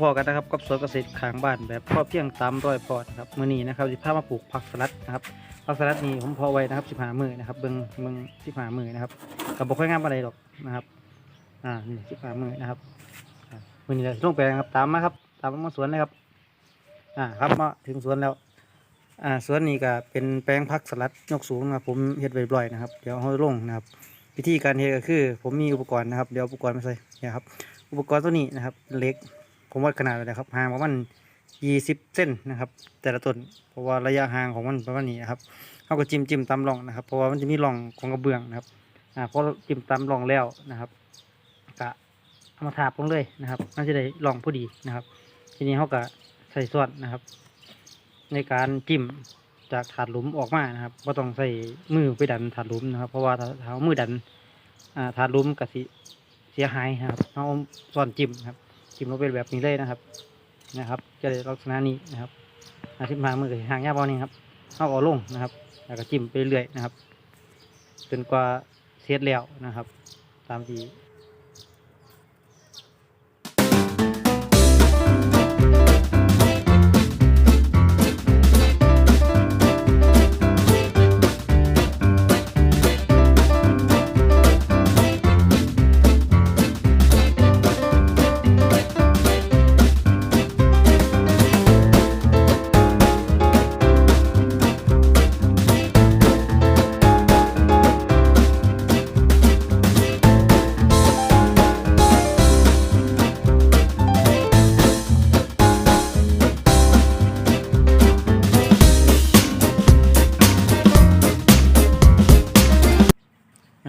พบกันนะครับกับสวนเกษตรข้างบ้านแบบพอเพียงตามรอยพอนะครับมื้อนี้นะครับสิพามาปลูกผักสลัดนะครับผักสลัดนี่ผมพอไว้นะครับ15มื้อนะครับเบิ่งเบิ่ง15มื้อนะครับก็บ่ค่อยงามปานใดหรอกนะครับอ่านี่15มื้อนะครับมื้อนี้เราสิลงไปนะครับตามมาครับ ตามมาสวนเลยครับอ่าครับมาถึงสวนแล้วอ่าสวนนี้ก็เป็นแปลงผักสลัดยกสูงนะครับผมเฮ็ดไว้เรียบร้อยนะครับเดี๋ยวเอาลงนะครับวิธีการเฮ็ดก็คือ ผมมีอุปกรณ์นะครับเดี๋ยวอุปกรณ์มาใส่เนี่ยครับอุปกรณ์ตัวนี้นะครับเล็ก ผมวัดขนาดไว้แล้วครับห่างประมาณ20เส้นนะครับ แต่ละต้นเพราะว่าระยะห่างของมันประมาณนี้นะครับเขาก็จิ้มจิ้มตามร่องนะครับ เพราะว่ามันจะมีร่องของกระเบื้องนะครับอ่าพอจิ้มตามร่องแล้วนะครับกะเอามาทาบลงเลยนะครับมันจะได้ร่องพอดีนะครับ ทีนี้เขาก็ใส่ส่วนนะครับ ในการจิ้มจากถาดหลุมออกมานะครับก็ต้องใส่มือไปดันถาดหลุมนะครับ เพราะว่าถ้าถ้าเอามือดันอ่าถาดหลุมกสิเสียหายนะครับเอาส่วนจิ้มครับ จิ้มลงเป็นแบบนี้เลยนะครับ นะครับ จะได้ลักษณะนี้นะครับอาทิตย์มามือกี้หางยาบอนี่ครับเข้าออกลงนะครับ แล้วก็จิ้มไปเรื่อยนะครับ จนกว่าเสร็จแล้วนะครับ ตามที่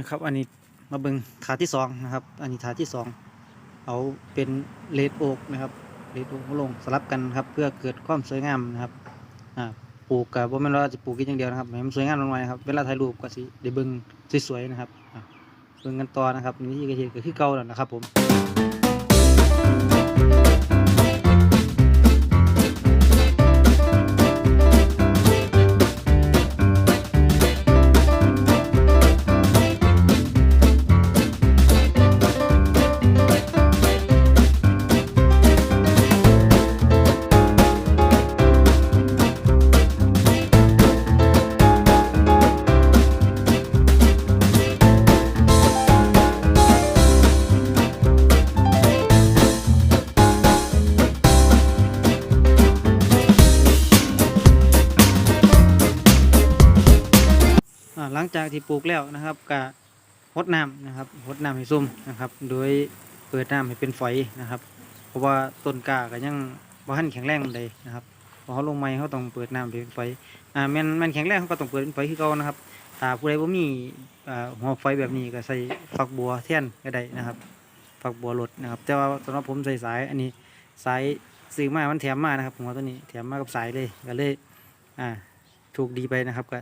นะครับ อันนี้มาเบิงถาดที่สองนะครับ อันนี้ถาดที่สองเอาเป็นเลดโอกนะครับเลดโอกมาลงสลับกันครับ เพื่อเกิดความสวยงามนะครับอ่าปลูกกับว่าแม่นว่าจะปลูกกินอย่างเดียวนะครับให้มันสวยงามลงมานะครับเวลาถ่ายรูปก็สิได้เบิงสวยๆนะครับเบิงกันต่อนะครับวิธีการเฮ็ดก็คือเก่าแล้วนะครับผม ลังจากที่ปลูกแล้วนะครับก็รดน้ำนะครับรดน้ำให้ซุ่มนะครับ โดยเปิดน้ำให้เป็นฝอยนะครับ เพราะว่าต้นกาก็ยังบ่ทันแข็งแรงปานใดนะครับพอเขาลงไม้เขาต้องเปิดน้ำเป็นฝอยอ่าแม่นแม่นแข็งแรงเขาก็ต้องเปิดเป็นฝอยคือเก่านะครับถ้าผู้ใดบ่มีอ่าหัวไฟแบบนี้ก็ใส่ฝักบัวแทนก็ได้นะครับฝักบัวรดนะครับ แต่ว่าสำหรับผมใส่สายอันนี้สายซื้อมามันแถมมานะครับหัวตัวนี้แถมมากับสายเลยก็เลยอ่าถูกดีไปนะครับก็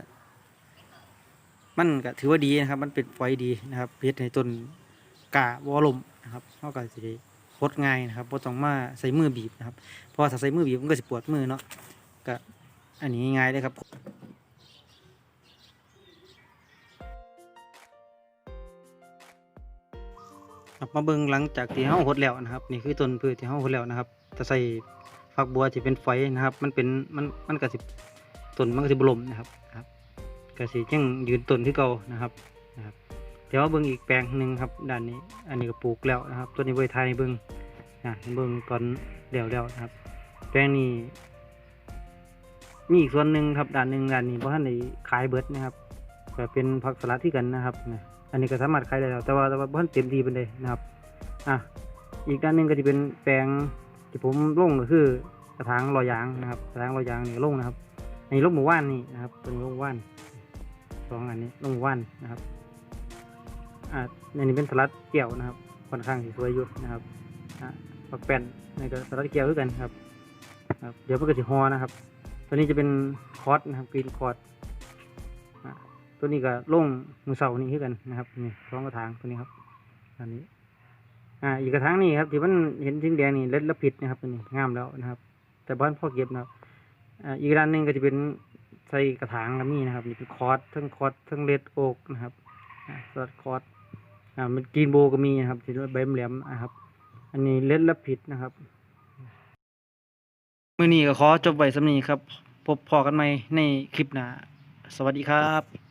มันก็ถือว่าดีนะครับ มันเป็นไฟดีนะครับเพชรในต้นกาบอลมนะครับเขาก็จะได้พดง่ายนะครับพต้องมาใส่มือบีบนะครับพราะว่าถ้าใส่มือบีบมันก็จะปวดมือเนาะก็อันนี้ง่ายเลยครับมาเบิ่งหลังจากที่เฮาหดแล้วนะครับ นี่คือต้นพืชที่เฮาหดแล้วนะครับถ้าใส่ฝักบัวที่เป็นไฟนะครับ มันเป็นมันมันก็สิต้นมันก็สิบลมนะครับครับ ก็สิยังยืนต้นที่เก่านะครับนะครับเดี๋ยวมาเบิ่งอีกแปลงหนึ่งครับด้านนี้อันนี้ก็ปลูกแล้วนะครับต้นนี้ไว้ทยเบิ่งนะเบิ่งตอนเดี่ยวแล้วนะครับ แปลงนี้มีอีกส่วนหนึ่งครับด้านหนึ่งด้านนี้เพราะท่านได้ขายเบิร์ดนะครับก็เป็นผักสลัดที่กันนะครับนะอันนี้ก็สามารถขายได้แล้วแต่ว่าแต่ว่าบ่ทันเต็มที่เป็นเลยนะครับอะอีกด้านหนึ่งก็จะเป็นแปลงที่ผมลงก็คือกระถางลอยยางนะครับกระถางลอยยางนี่ลงนะครับอันนี้ลงหมู่บ้านนี่นะครับตัวนี้ลงหมู่บ้าน สองอันนี้ลงวันนะครับอ่าอันนี้เป็นสลัดเกี่ยวนะครับค่อนข้างที่สวยอยู่นะครับอ่าปักแป้นนี่ก็สลัดเกี่ยวด้วยกันครับครับ เดี๋ยวมันก็จะฮอนะครับ ตัวนี้จะเป็นคอร์สนะครับกรีนคอร์สอ่าตัวนี้ก็ลงมือเสานี่คือกันนะครับนี่สองกระถางตัวนี้ครับอันนี้ อ่า อีกกระถางนี่ครับที่มันเห็นสีแดงนี่เล็ดละผิดนะครับตัวนี้งามแล้วนะครับ แต่บ้านพ่อเก็บนะครับอ่าอีกด้านหนึ่งก็จะเป็น ใส่กระถางแล้วมีนะครับ นี่เป็นคอร์สทั้งคอร์สทั้งเลดโอกนะครับสลัดคอร์สอ่ามันกรีนโบก็มีนะครับที่ใบแหลมนะครับ อันนี้เลดและผิดนะครับมือนี้ก็ขอจบไว้สำนีครับ พบพอกันใหม่ในคลิปหน้า สวัสดีครับ